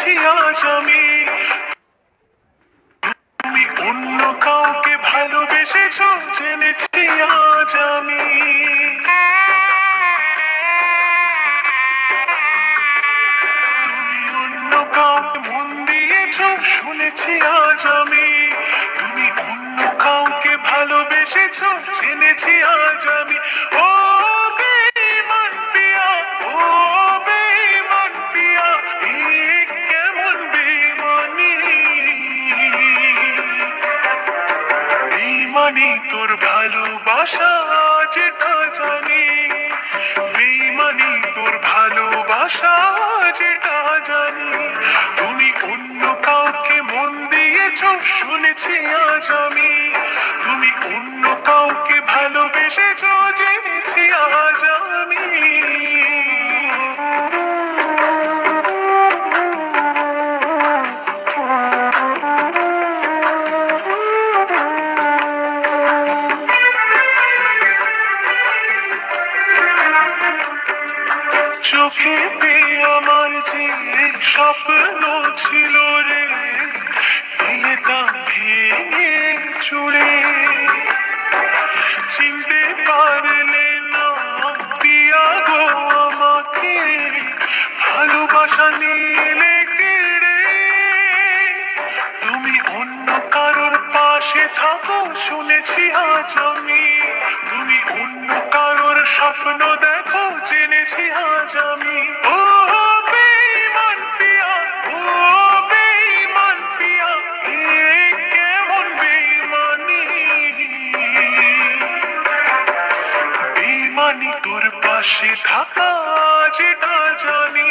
শুনেছি আজ আমি। তুমি অন্য কাউকে ভালোবেসেছ, জেনেছি আজ আমি। মন দিয়েছ, শুনেছি আজ আমি। তুমি অন্য কাউকে ভালোবেসেছ, জেনেছি আজ আমি। ও বেইমানি তোর ভালোবাসা যেটা জানি। বেইমানি তোর ভালোবাসা যেটা জানি। তুমি অন্য কাউকে মন দিয়েছ, শুনেছি আজ আমি। তুমি অন্য কাউকে ভালোবেসেছ চোখে আমার যে স্বপ্ন ছিল রে, দিয়ে তা ভেঙে চুড়ে। চিনতে পারলে না, পিয়া গো আমাকে, ভালোবাসা নিলে কেড়ে তুমি অন্য কারোর পাশে থাকো, শুনেছি আজ আমি। তুমি অন্য কারোর স্বপ্ন বেঈমানি তোর পাশে থাকা যেটা জানি।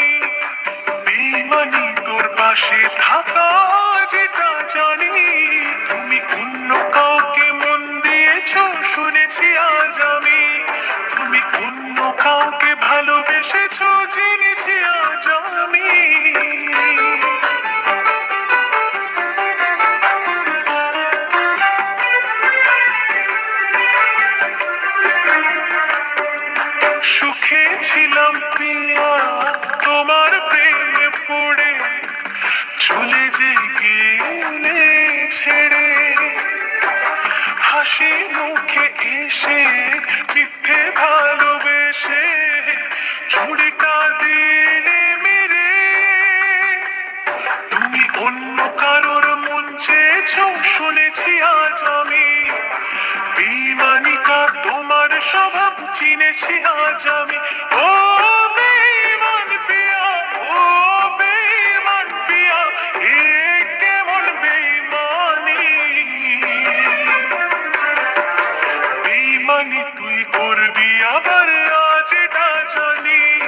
বেমানি তোর পাশে থাকা যেটা জানি। তুমি অন্য কাউকে মন দিয়েছ শুনেছি ছিলাম প্রিয়া, তোমার প্রেমে পড়ে চলে যে গেলে ছেড়ে। হাসি মুখে এসে মিথ্যে ভালোবেসে ছুরিটা দিলে মেরে। তুমি অন্য কারোর মন চেয়েছ, শুনেছি আজ আমি। বেইমানিটা তোমার স্বভাব চিনেছি আজ আমি। ও বেমান পিয়া, ও বেমান পিয়া, এ কেমন বেমানি বেমানি তুই করবি আবার আজ এটা জানি।